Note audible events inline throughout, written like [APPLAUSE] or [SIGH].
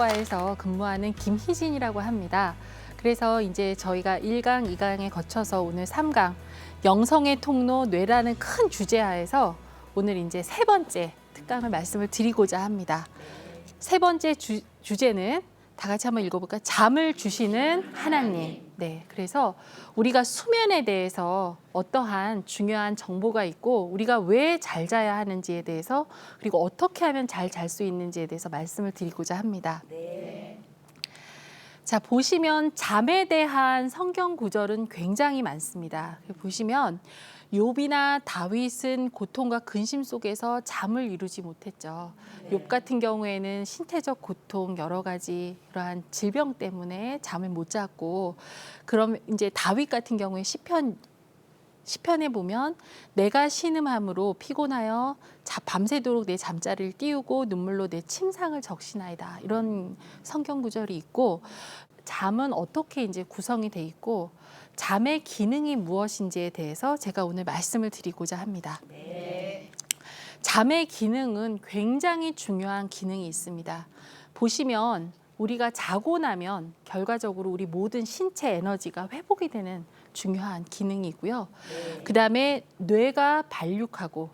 성경과에서 근무하는 김희진이라고 합니다. 그래서 이제 저희가 1강, 2강에 거쳐서 오늘 3강 영성의 통로 뇌라는 큰 주제하에서 오늘 이제 세 번째 특강을 말씀을 드리고자 합니다. 세 번째 주, 주제는 다 같이 한번 읽어볼까요? 잠을 주시는 하나님. 네, 그래서 우리가 수면에 대해서 어떠한 중요한 정보가 있고 우리가 왜 잘 자야 하는지에 대해서 그리고 어떻게 하면 잘 잘 수 있는지에 대해서 말씀을 드리고자 합니다. 자, 보시면 잠에 대한 성경 구절은 굉장히 많습니다. 보시면 욥이나 다윗은 고통과 근심 속에서 잠을 이루지 못했죠. 욥 같은 경우에는 신체적 고통 여러 가지 그러한 질병 때문에 잠을 못 잤고 그럼 이제 다윗 같은 경우에 시편 시편에 보면 내가 신음함으로 피곤하여 자, 밤새도록 내 잠자리를 띄우고 눈물로 내 침상을 적시나이다 이런 성경 구절이 있고 잠은 어떻게 이제 구성이 돼 있고 잠의 기능이 무엇인지에 대해서 제가 오늘 말씀을 드리고자 합니다. 잠의 기능은 굉장히 중요한 기능이 있습니다. 보시면 우리가 자고 나면 결과적으로 우리 모든 신체 에너지가 회복이 되는 중요한 기능이고요. 그 다음에 뇌가 발육하고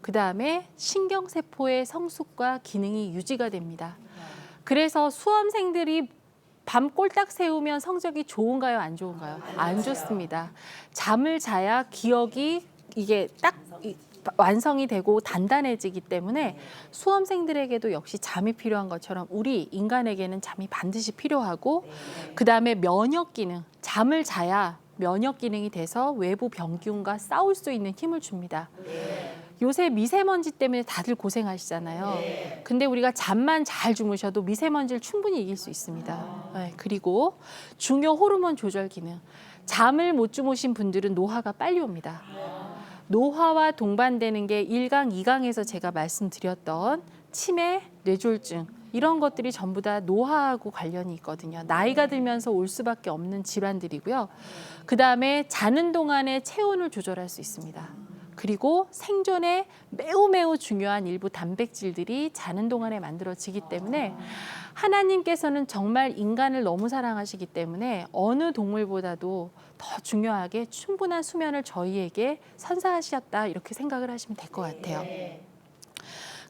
그 다음에 신경세포의 성숙과 기능이 유지가 됩니다. 그래서 수험생들이 밤 꼴딱 세우면 성적이 좋은가요, 안 좋은가요? 안 좋습니다. 잠을 자야 기억이 이게 딱 이- 완성이 되고 단단해지기 때문에 수험생들에게도 역시 잠이 필요한 것처럼 우리 인간에게는 잠이 반드시 필요하고 그다음에 면역 기능, 잠을 자야 면역 기능이 돼서 외부 병균과 싸울 수 있는 힘을 줍니다. 요새 미세먼지 때문에 다들 고생하시잖아요. 근데 우리가 잠만 잘 주무셔도 미세먼지를 충분히 이길 수 있습니다. 네, 그리고 중요 호르몬 조절 기능. 잠을 못 주무신 분들은 노화가 빨리 옵니다. 노화와 동반되는 게 1강, 2강에서 제가 말씀드렸던 치매, 뇌졸중 이런 것들이 전부 다 노화하고 관련이 있거든요. 나이가 들면서 올 수밖에 없는 질환들이고요. 그 다음에 자는 동안에 체온을 조절할 수 있습니다. 그리고 생존에 매우 매우 중요한 일부 단백질들이 자는 동안에 만들어지기 때문에 하나님께서는 정말 인간을 너무 사랑하시기 때문에 어느 동물보다도 더 중요하게 충분한 수면을 저희에게 선사하셨다 이렇게 생각을 하시면 될 것 같아요.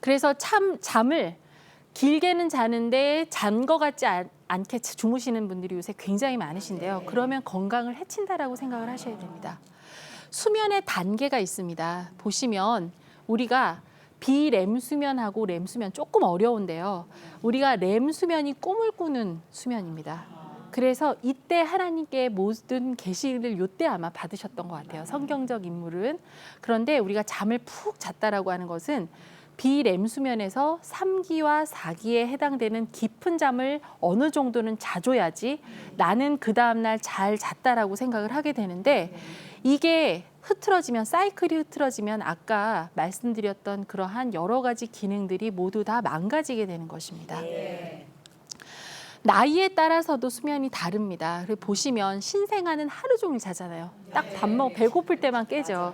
그래서 참 잠을 길게는 자는데 잔거 같지 않, 않게 주무시는 분들이 요새 굉장히 많으신데요. 그러면 건강을 해친다라고 생각을 하셔야 됩니다. 수면의 단계가 있습니다. 보시면 우리가 비렘 수면하고 렘 수면 조금 어려운데요. 우리가 렘 수면이 꿈을 꾸는 수면입니다. 그래서 이때 하나님께 모든 계시를 요때 아마 받으셨던 것 같아요. 성경적 인물은 그런데 우리가 잠을 푹 잤다라고 하는 것은 비렘 수면에서 3기와 4기에 해당되는 깊은 잠을 어느 정도는 자줘야지 나는 그 다음날 잘 잤다라고 생각을 하게 되는데 이게 흐트러지면 사이클이 흐트러지면 아까 말씀드렸던 그러한 여러 가지 기능들이 모두 다 망가지게 되는 것입니다. 나이에 따라서도 수면이 다릅니다. 그리고 보시면 신생아는 하루 종일 자잖아요. 딱 밥 먹 배고플 때만 깨죠.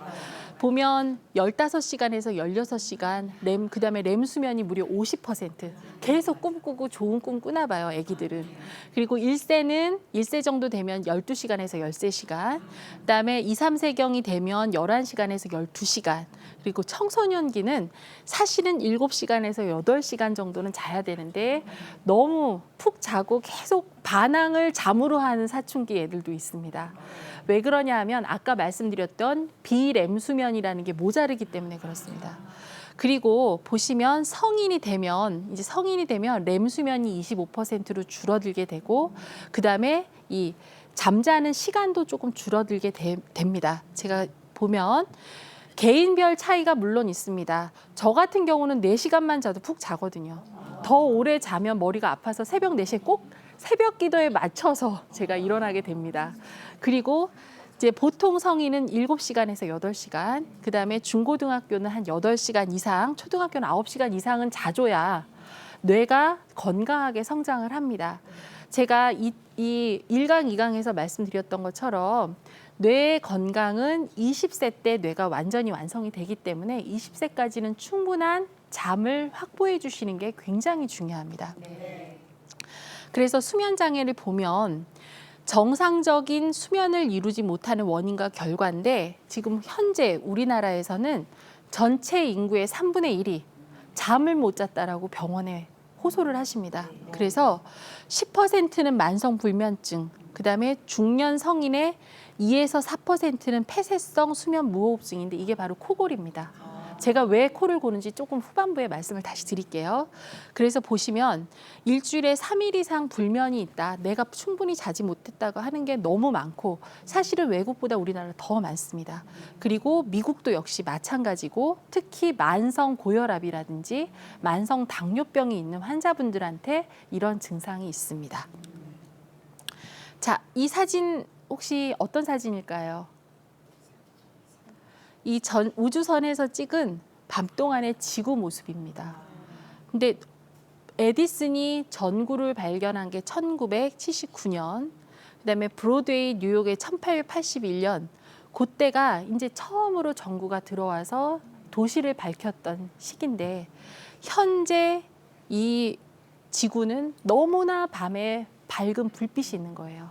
보면 15시간에서 16시간 렘 그다음에 렘 수면이 무려 50% 계속 꿈꾸고 좋은 꿈 꾸나 봐요, 아기들은. 그리고 1세는 1세 정도 되면 12시간에서 13시간. 그다음에 2, 3세경이 되면 11시간에서 12시간. 그리고 청소년기는 사실은 7시간에서 8시간 정도는 자야 되는데 너무 푹 자고 계속 반항을 잠으로 하는 사춘기 애들도 있습니다. 왜 그러냐 하면 아까 말씀드렸던 비렘 수면이라는 게 모자르기 때문에 그렇습니다. 그리고 보시면 성인이 되면 이제 성인이 되면 렘 수면이 25%로 줄어들게 되고 그다음에 이 잠자는 시간도 조금 줄어들게 되- 됩니다. 제가 보면 개인별 차이가 물론 있습니다. 저 같은 경우는 4시간만 자도 푹 자거든요. 더 오래 자면 머리가 아파서 새벽 4시에 꼭 새벽 기도에 맞춰서 제가 일어나게 됩니다. 그리고 이제 보통 성인은 7시간에서 8시간, 그 다음에 중고등학교는 한 8시간 이상, 초등학교는 9시간 이상은 자줘야 뇌가 건강하게 성장을 합니다. 제가 이, 이 1강, 2강에서 말씀드렸던 것처럼 뇌의 건강은 20세 때 뇌가 완전히 완성이 되기 때문에 20세까지는 충분한 잠을 확보해 주시는 게 굉장히 중요합니다. 그래서 수면 장애를 보면 정상적인 수면을 이루지 못하는 원인과 결과인데 지금 현재 우리나라에서는 전체 인구의 3분의 1이 잠을 못 잤다라고 병원에 호소를 하십니다. 그래서 10%는 만성 불면증, 그다음에 중년 성인의 2에서 4%는 폐쇄성 수면 무호흡증인데 이게 바로 코골입니다. 제가 왜 코를 고는지 조금 후반부에 말씀을 다시 드릴게요. 그래서 보시면 일주일에 3일 이상 불면이 있다. 내가 충분히 자지 못했다고 하는 게 너무 많고 사실은 외국보다 우리나라 더 많습니다. 그리고 미국도 역시 마찬가지고 특히 만성 고혈압이라든지 만성 당뇨병이 있는 환자분들한테 이런 증상이 있습니다. 자, 이 사진 혹시 어떤 사진일까요? 이 전 우주선에서 찍은 밤 동안의 지구 모습입니다. 근데 에디슨이 전구를 발견한 게 1979년, 그다음에 브로드웨이 뉴욕에 1881년, 그때가 이제 처음으로 전구가 들어와서 도시를 밝혔던 시기인데 현재 이 지구는 너무나 밤에 밝은 불빛이 있는 거예요.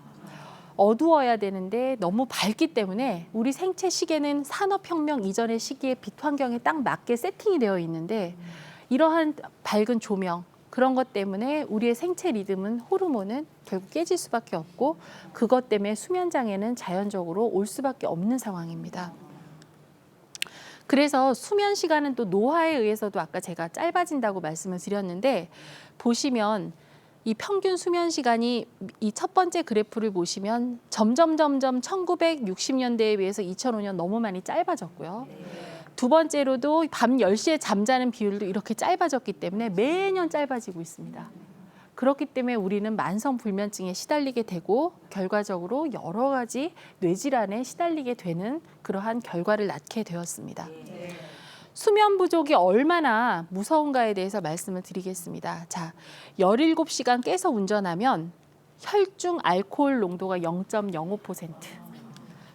어두워야 되는데 너무 밝기 때문에 우리 생체 시계는 산업혁명 이전의 시기의 빛 환경에 딱 맞게 세팅이 되어 있는데 이러한 밝은 조명 그런 것 때문에 우리의 생체 리듬은 호르몬은 결국 깨질 수밖에 없고 그것 때문에 수면 장애는 자연적으로 올 수밖에 없는 상황입니다. 그래서 수면 시간은 또 노화에 의해서도 아까 제가 짧아진다고 말씀을 드렸는데 보시면 이 평균 수면 시간이 이 첫 번째 그래프를 보시면 점점 점점 1960년대에 비해서 2005년 너무 많이 짧아졌고요. 두 번째로도 밤 10시에 잠자는 비율도 이렇게 짧아졌기 때문에 매년 짧아지고 있습니다. 그렇기 때문에 우리는 만성 불면증에 시달리게 되고 결과적으로 여러 가지 뇌질환에 시달리게 되는 그러한 결과를 낳게 되었습니다. 수면 부족이 얼마나 무서운가에 대해서 말씀을 드리겠습니다. 자, 17시간 깨서 운전하면 혈중 알코올 농도가 0.05%.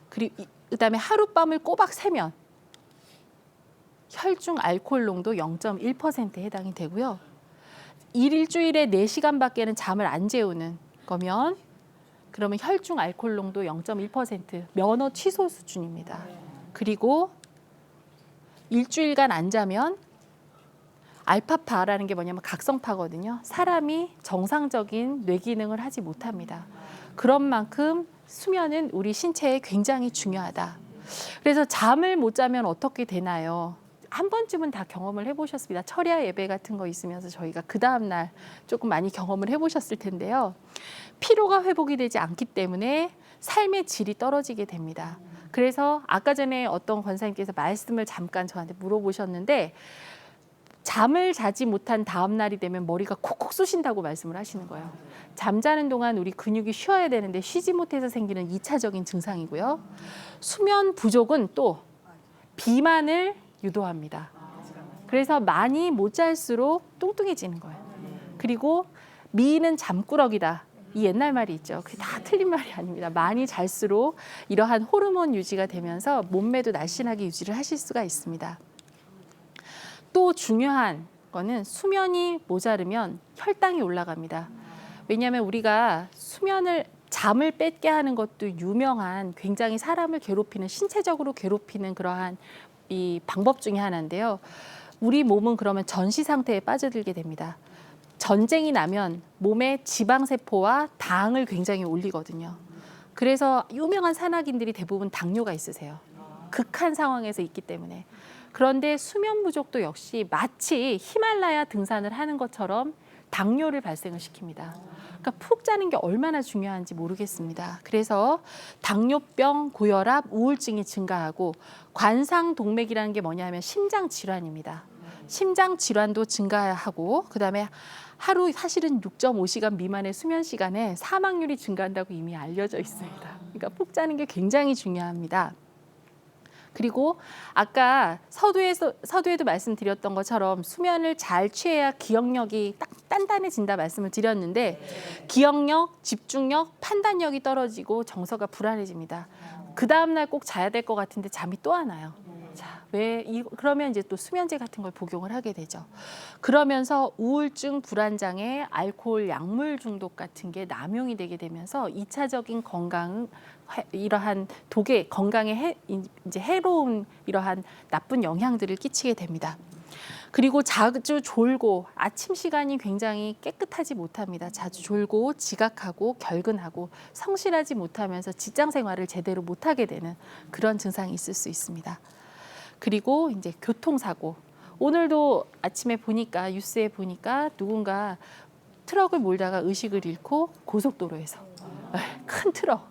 그리고 이- 그다음에 하룻밤을 꼬박 새면 혈중 알코올 농도 0.1%에 해당이 되고요. 일 일주일에 4시간밖에는 잠을 안 재우는 거면 그러면 혈중 알코올 농도 0.1% 면허 취소 수준입니다. 그리고 일주일간 안 자면 알파파라는 게 뭐냐면 각성파거든요. 사람이 정상적인 뇌 기능을 하지 못합니다. 그런 만큼 수면은 우리 신체에 굉장히 중요하다. 그래서 잠을 못 자면 어떻게 되나요? 한 번쯤은 다 경험을 해보셨습니다. 철야 예배 같은 거 있으면서 저희가 그 다음 날 조금 많이 경험을 해보셨을 텐데요. 피로가 회복이 되지 않기 때문에 삶의 질이 떨어지게 됩니다. 그래서 아까 전에 어떤 권사님께서 말씀을 잠깐 저한테 물어보셨는데 잠을 자지 못한 다음 날이 되면 머리가 콕콕 쑤신다고 말씀을 하시는 거예요. 잠자는 동안 우리 근육이 쉬어야 되는데 쉬지 못해서 생기는 이차적인 증상이고요. 수면 부족은 또 비만을 유도합니다. 그래서 많이 못 잘수록 뚱뚱해지는 거예요. 그리고 미는 잠꾸러기다. 이 옛날 말이 있죠. 그게 다 틀린 말이 아닙니다. 많이 잘수록 이러한 호르몬 유지가 되면서 몸매도 날씬하게 유지를 하실 수가 있습니다. 또 중요한 거는 수면이 모자르면 혈당이 올라갑니다. 왜냐하면 우리가 수면을 잠을 뺏게 하는 것도 유명한 굉장히 사람을 괴롭히는 신체적으로 괴롭히는 그러한 이 방법 중에 하나인데요. 우리 몸은 그러면 전시 상태에 빠져들게 됩니다. 전쟁이 나면 몸의 지방 세포와 당을 굉장히 올리거든요. 그래서 유명한 산악인들이 대부분 당뇨가 있으세요. 극한 상황에서 있기 때문에. 그런데 수면 부족도 역시 마치 히말라야 등산을 하는 것처럼 당뇨를 발생을 시킵니다. 그러니까 푹 자는 게 얼마나 중요한지 모르겠습니다. 그래서 당뇨병, 고혈압, 우울증이 증가하고 관상 동맥이라는 게 뭐냐면 심장 질환입니다. 심장 질환도 증가하고 그다음에 하루 사실은 6.5시간 미만의 수면 시간에 사망률이 증가한다고 이미 알려져 있습니다. 그러니까 푹 자는 게 굉장히 중요합니다. 그리고 아까 서두에서 서두에도 말씀드렸던 것처럼 수면을 잘 취해야 기억력이 딱 단단해진다 말씀을 드렸는데 기억력, 집중력, 판단력이 떨어지고 정서가 불안해집니다. 그 다음 날 꼭 자야 될 것 같은데 잠이 또 안 와요. 자, 왜 이, 그러면 이제 또 수면제 같은 걸 복용을 하게 되죠. 그러면서 우울증, 불안 장애, 알코올, 약물 중독 같은 게 남용이 되게 되면서 이차적인 건강 해- 이러한 독의 건강에 해, 이제 해로운 이러한 나쁜 영향들을 끼치게 됩니다. 그리고 자주 졸고 아침 시간이 굉장히 깨끗하지 못합니다. 자주 졸고 지각하고 결근하고 성실하지 못하면서 직장 생활을 제대로 못하게 되는 그런 증상이 있을 수 있습니다. 그리고 이제 교통사고. 오늘도 아침에 보니까 뉴스에 보니까 누군가 트럭을 몰다가 의식을 잃고 고속도로에서 [LAUGHS] 큰 트럭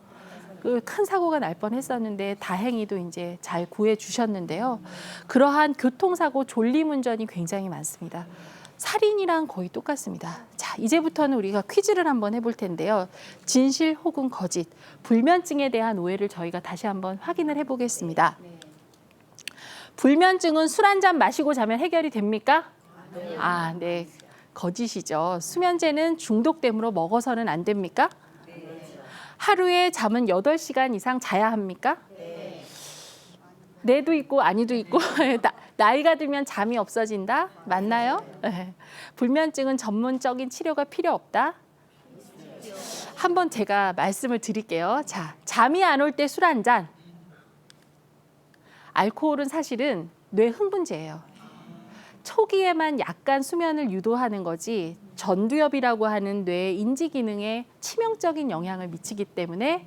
그큰 사고가 날 뻔했었는데 다행히도 이제 잘 구해 주셨는데요. 그러한 교통사고 졸림 운전이 굉장히 많습니다. 살인이랑 거의 똑같습니다. 자, 이제부터는 우리가 퀴즈를 한번 해볼 텐데요. 진실 혹은 거짓, 불면증에 대한 오해를 저희가 다시 한번 확인을 해보겠습니다. 불면증은 술 한 잔 마시고 자면 해결이 됩니까? 아, 네. 거짓이죠. 수면제는 중독됨으로 먹어서는 안 됩니까? 하루에 잠은 8시간 이상 자야 합니까? 네도 있고 아니도 있고 [LAUGHS] 나- 나이가 들면 잠이 없어진다 맞나요? 네. 불면증은 전문적인 치료가 필요 없다. 한번 제가 말씀을 드릴게요. 자, 잠이 안 올 때 술 한 잔. 알코올은 사실은 뇌 흥분제예요. 초기에만 약간 수면을 유도하는 거지 전두엽이라고 하는 뇌 인지 기능에 치명적인 영향을 미치기 때문에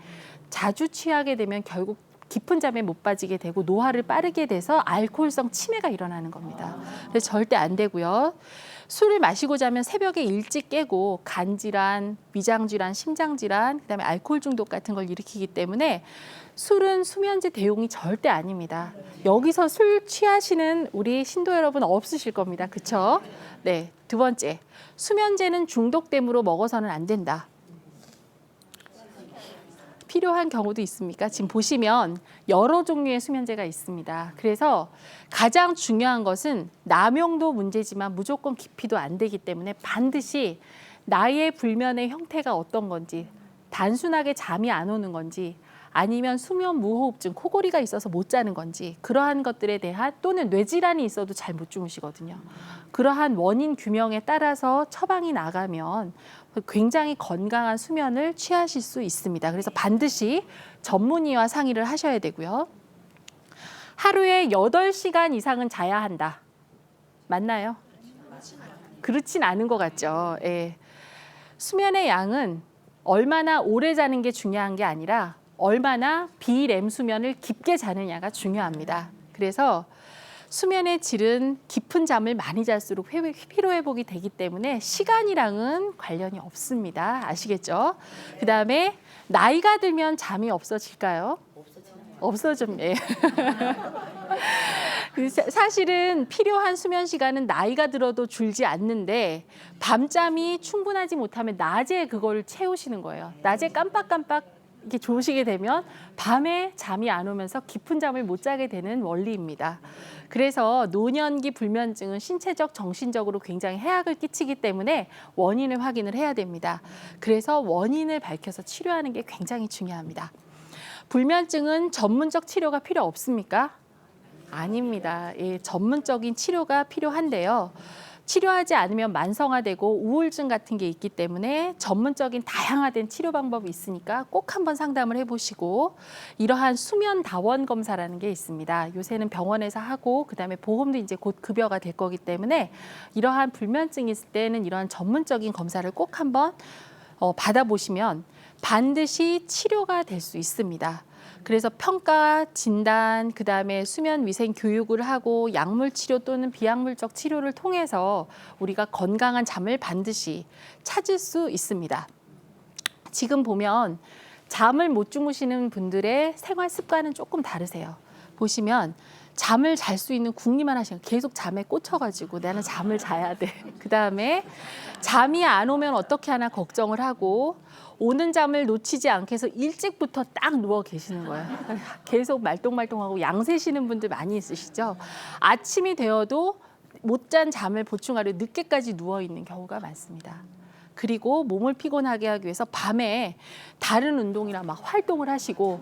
자주 취하게 되면 결국 깊은 잠에 못 빠지게 되고 노화를 빠르게 돼서 알코올성 치매가 일어나는 겁니다. 그래서 절대 안 되고요. 술을 마시고 자면 새벽에 일찍 깨고 간 질환, 위장 질환, 심장 질환, 그다음에 알코올 중독 같은 걸 일으키기 때문에 술은 수면제 대용이 절대 아닙니다. 여기서 술 취하시는 우리 신도 여러분 없으실 겁니다. 그렇죠? 네. 두 번째. 수면제는 중독됨으로 먹어서는 안 된다. 필요한 경우도 있습니까? 지금 보시면 여러 종류의 수면제가 있습니다. 그래서 가장 중요한 것은 남용도 문제지만 무조건 깊이도 안 되기 때문에 반드시 나의 불면의 형태가 어떤 건지 단순하게 잠이 안 오는 건지 아니면 수면 무호흡증, 코골이가 있어서 못 자는 건지 그러한 것들에 대한 또는 뇌질환이 있어도 잘 못 주무시거든요. 그러한 원인 규명에 따라서 처방이 나가면 굉장히 건강한 수면을 취하실 수 있습니다. 그래서 반드시 전문의와 상의를 하셔야 되고요. 하루에 8시간 이상은 자야 한다. 맞나요? 그렇진 않은 것 같죠. 예. 수면의 양은 얼마나 오래 자는 게 중요한 게 아니라 얼마나 비렘 수면을 깊게 자느냐가 중요합니다. 그래서 수면의 질은 깊은 잠을 많이 잘수록 회- 피로 회복이 되기 때문에 시간이랑은 관련이 없습니다. 아시겠죠? 그 다음에 나이가 들면 잠이 없어질까요? 없어좀 예. [LAUGHS] 그 사- 사실은 필요한 수면 시간은 나이가 들어도 줄지 않는데 밤잠이 충분하지 못하면 낮에 그걸 채우시는 거예요. 낮에 깜빡깜빡 이렇게 좋으시게 되면 밤에 잠이 안 오면서 깊은 잠을 못 자게 되는 원리입니다. 그래서 노년기 불면증은 신체적, 정신적으로 굉장히 해악을 끼치기 때문에 원인을 확인을 해야 됩니다. 그래서 원인을 밝혀서 치료하는 게 굉장히 중요합니다. 불면증은 전문적 치료가 필요 없습니까? 아닙니다. 예, 전문적인 치료가 필요한데요. 치료하지 않으면 만성화되고 우울증 같은 게 있기 때문에 전문적인 다양화된 치료 방법이 있으니까 꼭 한번 상담을 해보시고 이러한 수면 다원 검사라는 게 있습니다. 요새는 병원에서 하고 그다음에 보험도 이제 곧 급여가 될 거기 때문에 이러한 불면증이 있을 때는 이러한 전문적인 검사를 꼭 한번 어, 받아보시면 반드시 치료가 될 수 있습니다. 그래서 평가, 진단, 그 다음에 수면 위생 교육을 하고 약물 치료 또는 비약물적 치료를 통해서 우리가 건강한 잠을 반드시 찾을 수 있습니다. 지금 보면 잠을 못 주무시는 분들의 생활 습관은 조금 다르세요. 보시면 잠을 잘 수 있는 궁리만 하시는 계속 잠에 꽂혀가지고 나는 잠을 자야 돼. [LAUGHS] 그 다음에 잠이 안 오면 어떻게 하나 걱정을 하고 오는 잠을 놓치지 않게 해서 일찍부터 딱 누워 계시는 거예요. [LAUGHS] 계속 말똥말똥하고 양세시는 분들 많이 있으시죠. 아침이 되어도 못 잔 잠을 보충하려 늦게까지 누워 있는 경우가 많습니다. 그리고 몸을 피곤하게 하기 위해서 밤에 다른 운동이나 막 활동을 하시고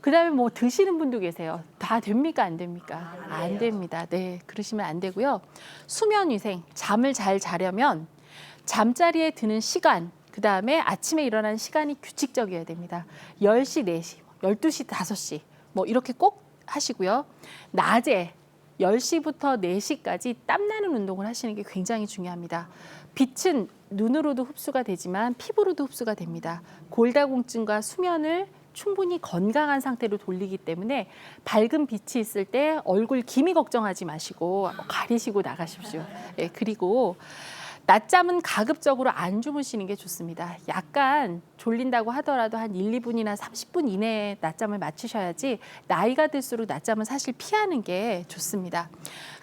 그다음에 뭐 드시는 분도 계세요. 다다 됩니까 안 됩니까? 안 됩니다. 네, 그러시면 안 되고요. 수면 위생, 잠을 잘 자려면 잠자리에 드는 시간, 그 다음에 아침에 일어나는 시간이 규칙적이어야 됩니다. 10시, 4시, 12시, 5시 뭐 이렇게 꼭 하시고요. 낮에 10시부터 4시까지 땀나는 운동을 하시는 게 굉장히 중요합니다. 빛은 눈으로도 흡수가 되지만 피부로도 흡수가 됩니다. 골다공증과 수면을 충분히 건강한 상태로 돌리기 때문에 밝은 빛이 있을 때 얼굴 기미 걱정하지 마시고 가리시고 나가십시오. 예, 그리고 낮잠은 가급적으로 안 주무시는 게 좋습니다. 약간 졸린다고 하더라도 한 1, 2분이나 30분 이내에 낮잠을 마치셔야지 나이가 들수록 낮잠은 사실 피하는 게 좋습니다.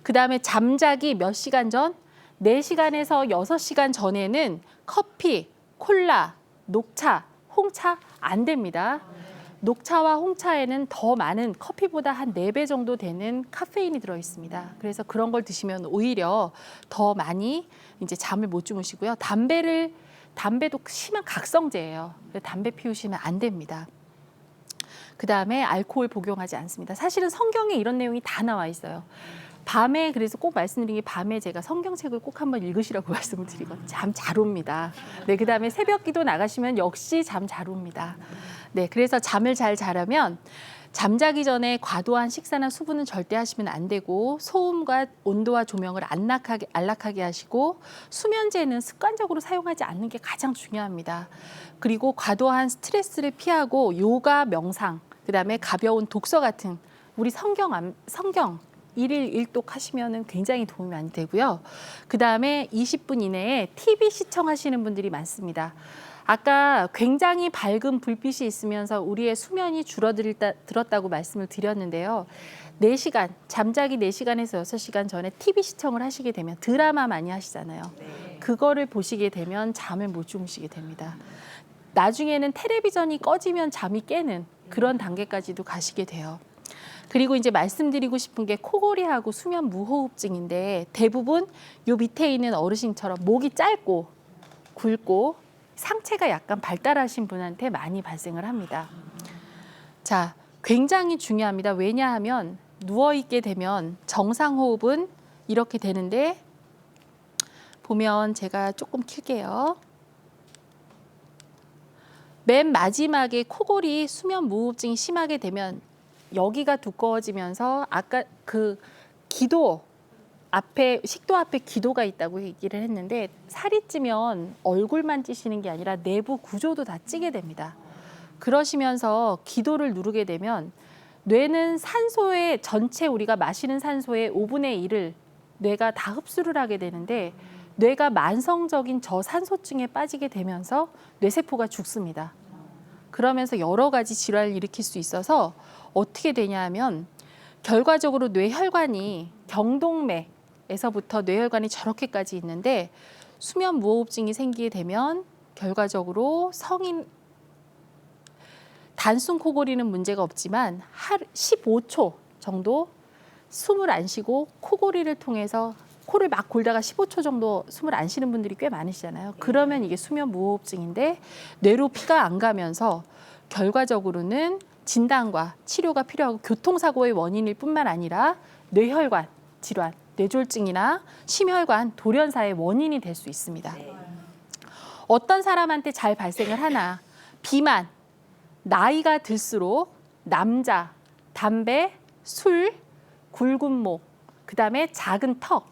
그 다음에 잠자기 몇 시간 전? 4시간에서 6시간 전에는 커피, 콜라, 녹차, 홍차 안 됩니다. 녹차와 홍차에는 더 많은 커피보다 한 네 배 정도 되는 카페인이 들어 있습니다. 그래서 그런 걸 드시면 오히려 더 많이 이제 잠을 못 주무시고요. 담배를 담배도 심한 각성제예요. 담배 피우시면 안 됩니다. 그 다음에 알코올 복용하지 않습니다. 사실은 성경에 이런 내용이 다 나와 있어요. 밤에 그래서 꼭 말씀드린 게 밤에 제가 성경책을 꼭 한번 읽으시라고 [LAUGHS] 말씀을 드리거든요. 잠 잘 옵니다. 네, 그 다음에 새벽 기도 나가시면 역시 잠 잘 옵니다. 네, 그래서 잠을 잘 자려면 잠자기 전에 과도한 식사나 수분은 절대 하시면 안 되고 소음과 온도와 조명을 안락하게 안락하게 하시고 수면제는 습관적으로 사용하지 않는 게 가장 중요합니다. 그리고 과도한 스트레스를 피하고 요가, 명상, 그다음에 가벼운 독서 같은 우리 성경 암- 성경 일일 일독 하시면은 굉장히 도움이 많이 되고요. 그다음에 20분 이내에 TV 시청하시는 분들이 많습니다. 아까 굉장히 밝은 불빛이 있으면서 우리의 수면이 줄어들다 들었다고 말씀을 드렸는데요. 4시간, 잠자기 4시간에서 6시간 전에 TV 시청을 하시게 되면 드라마 많이 하시잖아요. 그거를 보시게 되면 잠을 못 주무시게 됩니다. 나중에는 텔레비전이 꺼지면 잠이 깨는 그런 단계까지도 가시게 돼요. 그리고 이제 말씀드리고 싶은 게 코골이하고 수면 무호흡증인데 대부분 요 밑에 있는 어르신처럼 목이 짧고 굵고 상체가 약간 발달하신 분한테 많이 발생을 합니다. 자, 굉장히 중요합니다. 왜냐하면 누워 있게 되면 정상 호흡은 이렇게 되는데 보면 제가 조금 킬게요. 맨 마지막에 코골이 수면 무호흡증이 심하게 되면 여기가 두꺼워지면서 아까 그 기도 앞에 식도 앞에 기도가 있다고 얘기를 했는데 살이 찌면 얼굴만 찌시는 게 아니라 내부 구조도 다 찌게 됩니다. 그러시면서 기도를 누르게 되면 뇌는 산소의 전체 우리가 마시는 산소의 5분의 1을 뇌가 다 흡수를 하게 되는데 뇌가 만성적인 저산소증에 빠지게 되면서 뇌세포가 죽습니다. 그러면서 여러 가지 질환을 일으킬 수 있어서 어떻게 되냐 하면 결과적으로 뇌혈관이 경동맥 에서부터 뇌혈관이 저렇게까지 있는데 수면 무호흡증이 생기게 되면 결과적으로 성인 단순 코골이는 문제가 없지만 하루 15초 정도 숨을 안 쉬고 코골이를 통해서 코를 막 골다가 15초 정도 숨을 안 쉬는 분들이 꽤 많으시잖아요. 그러면 이게 수면 무호흡증인데 뇌로 피가 안 가면서 결과적으로는 진단과 치료가 필요하고 교통사고의 원인일 뿐만 아니라 뇌혈관 질환, 뇌졸중이나 심혈관 돌연사의 원인이 될 수 있습니다. 어떤 사람한테 잘 발생을 하나 비만, 나이가 들수록 남자, 담배, 술, 굵은 목, 그다음에 작은 턱,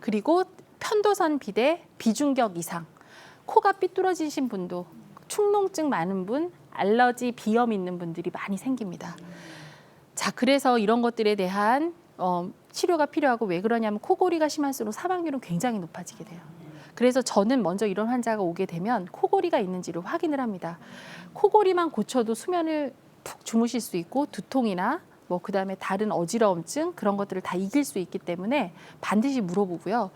그리고 편도선 비대, 비중격 이상, 코가 삐뚤어지신 분도 축농증 많은 분, 알러지, 비염 있는 분들이 많이 생깁니다. 자, 그래서 이런 것들에 대한 어, 치료가 필요하고 왜 그러냐면 코골이가 심할수록 사망률은 굉장히 높아지게 돼요. 그래서 저는 먼저 이런 환자가 오게 되면 코골이가 있는지를 확인을 합니다. 코골이만 고쳐도 수면을 푹 주무실 수 있고 두통이나 뭐 그다음에 다른 어지러움증 그런 것들을 다 이길 수 있기 때문에 반드시 물어보고요.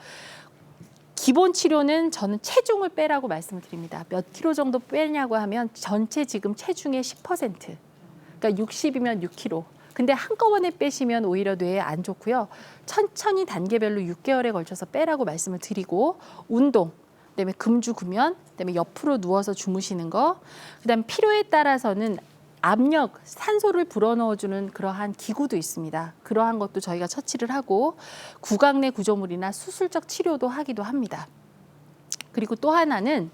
기본 치료는 저는 체중을 빼라고 말씀을 드립니다. 몇 킬로 정도 빼냐고 하면 전체 지금 체중의 10%. 그러니까 60이면 6킬로. 근데 한꺼번에 빼시면 오히려 뇌에 안 좋고요. 천천히 단계별로 6개월에 걸쳐서 빼라고 말씀을 드리고 운동, 그다음에 금주 구면, 그다음에 옆으로 누워서 주무시는 거, 그다음에 필요에 따라서는 압력, 산소를 불어넣어주는 그러한 기구도 있습니다. 그러한 것도 저희가 처치를 하고 구강 내 구조물이나 수술적 치료도 하기도 합니다. 그리고 또 하나는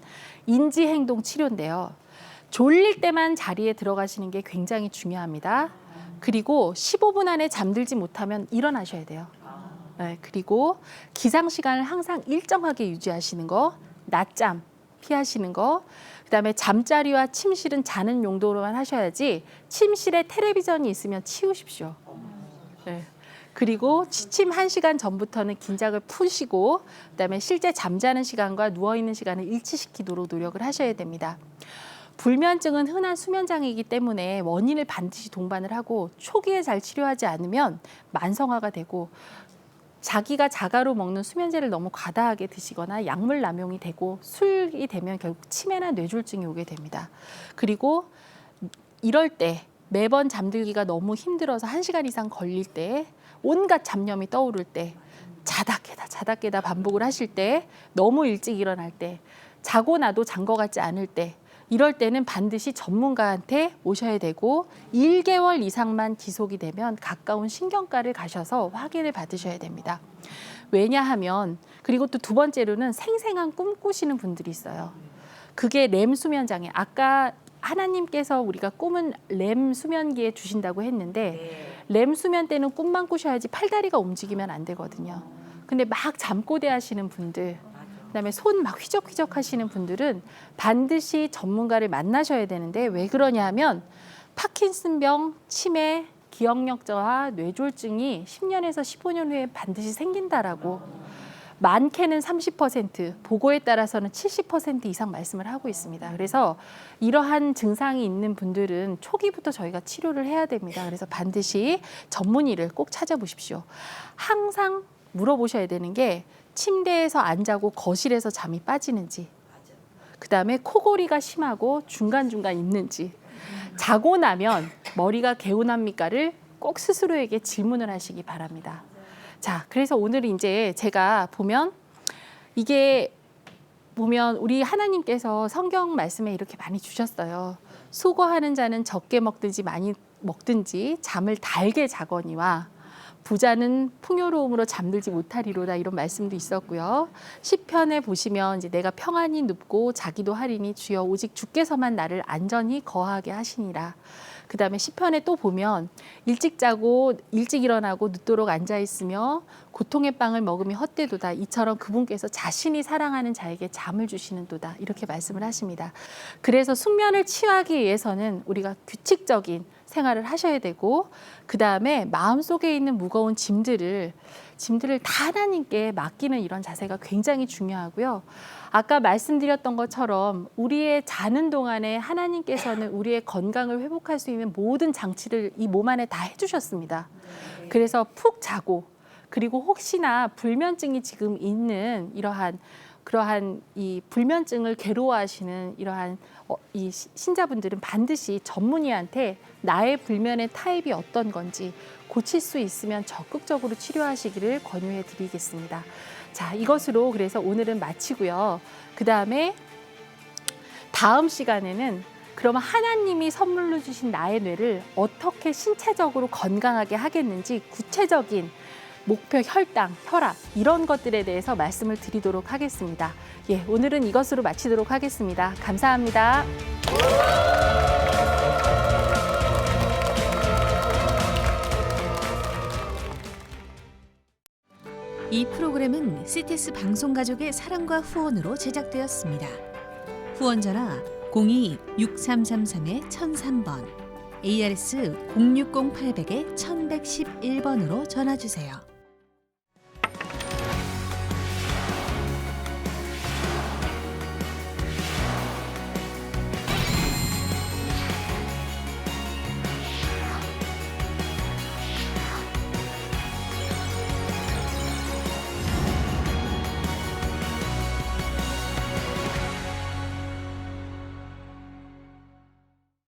인지행동 치료인데요. 졸릴 때만 자리에 들어가시는 게 굉장히 중요합니다. 그리고 15분 안에 잠들지 못하면 일어나셔야 돼요. 네, 그리고 기상 시간을 항상 일정하게 유지하시는 거, 낮잠 피하시는 거, 그다음에 잠자리와 침실은 자는 용도로만 하셔야지 침실에 텔레비전이 있으면 치우십시오. 네. 그리고 취침 한시간 전부터는 긴장을 푸시고 그다음에 실제 잠자는 시간과 누워 있는 시간을 일치시키도록 노력을 하셔야 됩니다. 불면증은 흔한 수면 장애이기 때문에 원인을 반드시 동반을 하고 초기에 잘 치료하지 않으면 만성화가 되고 자기가 자가로 먹는 수면제를 너무 과다하게 드시거나 약물 남용이 되고 술이 되면 결국 치매나 뇌졸중이 오게 됩니다. 그리고 이럴 때 매번 잠들기가 너무 힘들어서 한시간 이상 걸릴 때 온갖 잡념이 떠오를 때 자다 깨다 자다 깨다 반복을 하실 때 너무 일찍 일어날 때 자고 나도 잔것 같지 않을 때 이럴 때는 반드시 전문가한테 오셔야 되고 1개월 이상만 지속이 되면 가까운 신경과를 가셔서 확인을 받으셔야 됩니다. 왜냐하면 그리고 또 두 번째로는 생생한 꿈 꾸시는 분들이 있어요. 그게 렘 수면 장애. 아까 하나님께서 우리가 꿈은 렘 수면기에 주신다고 했는데 렘 수면 때는 꿈만 꾸셔야지 팔다리가 움직이면 안 되거든요. 근데 막 잠꼬대 하시는 분들 그다음에 손 막 휘적휘적 하시는 분들은 반드시 전문가를 만나셔야 되는데 왜 그러냐 하면 파킨슨병, 치매, 기억력 저하, 뇌졸중이 10년에서 15년 후에 반드시 생긴다라고 많게는 30%, 보고에 따라서는 70% 이상 말씀을 하고 있습니다. 그래서 이러한 증상이 있는 분들은 초기부터 저희가 치료를 해야 됩니다. 그래서 반드시 전문의를 꼭 찾아보십시오. 항상 물어보셔야 되는 게 침대에서 안 자고 거실에서 잠이 빠지는지, 그 다음에 코골이가 심하고 중간중간 있는지, 자고 나면 머리가 개운합니까를 꼭 스스로에게 질문을 하시기 바랍니다. 자, 그래서 오늘 이제 제가 보면 이게 보면 우리 하나님께서 성경 말씀에 이렇게 많이 주셨어요. 수고하는 자는 적게 먹든지 많이 먹든지 잠을 달게 자거니와 부자는 풍요로움으로 잠들지 못하리로다 이런 말씀도 있었고요. 시편에 보시면 이제 내가 평안히 눕고 자기도 하리니 주여 오직 주께서만 나를 안전히 거하게 하시니라. 그 다음에 시편에 또 보면 일찍 자고 일찍 일어나고 늦도록 앉아 있으며 고통의 빵을 먹으며 헛되도다 이처럼 그분께서 자신이 사랑하는 자에게 잠을 주시는도다 이렇게 말씀을 하십니다. 그래서 숙면을 취하기 위해서는 우리가 규칙적인 생활을 하셔야 되고 그 다음에 마음 속에 있는 무거운 짐들을 짐들을 다 하나님께 맡기는 이런 자세가 굉장히 중요하고요. 아까 말씀드렸던 것처럼 우리의 자는 동안에 하나님께서는 우리의 건강을 회복할 수 있는 모든 장치를 이 몸 안에 다 해주셨습니다. 그래서 푹 자고 그리고 혹시나 불면증이 지금 있는 이러한 그러한 이 불면증을 괴로워하시는 이러한 어, 이 시- 신자분들은 반드시 전문의한테 나의 불면의 타입이 어떤 건지 고칠 수 있으면 적극적으로 치료하시기를 권유해 드리겠습니다. 자, 이것으로 그래서 오늘은 마치고요. 그 다음에 다음 시간에는 그러면 하나님이 선물로 주신 나의 뇌를 어떻게 신체적으로 건강하게 하겠는지 구체적인 목표 혈당, 혈압 이런 것들에 대해서 말씀을 드리도록 하겠습니다. 예, 오늘은 이것으로 마치도록 하겠습니다. 감사합니다. 이 프로그램은 CTS 방송 가족의 사랑과 후원으로 제작되었습니다. 후원 전화 02-6333-1003번, ARS 060-800-1111번으로 전화 주세요.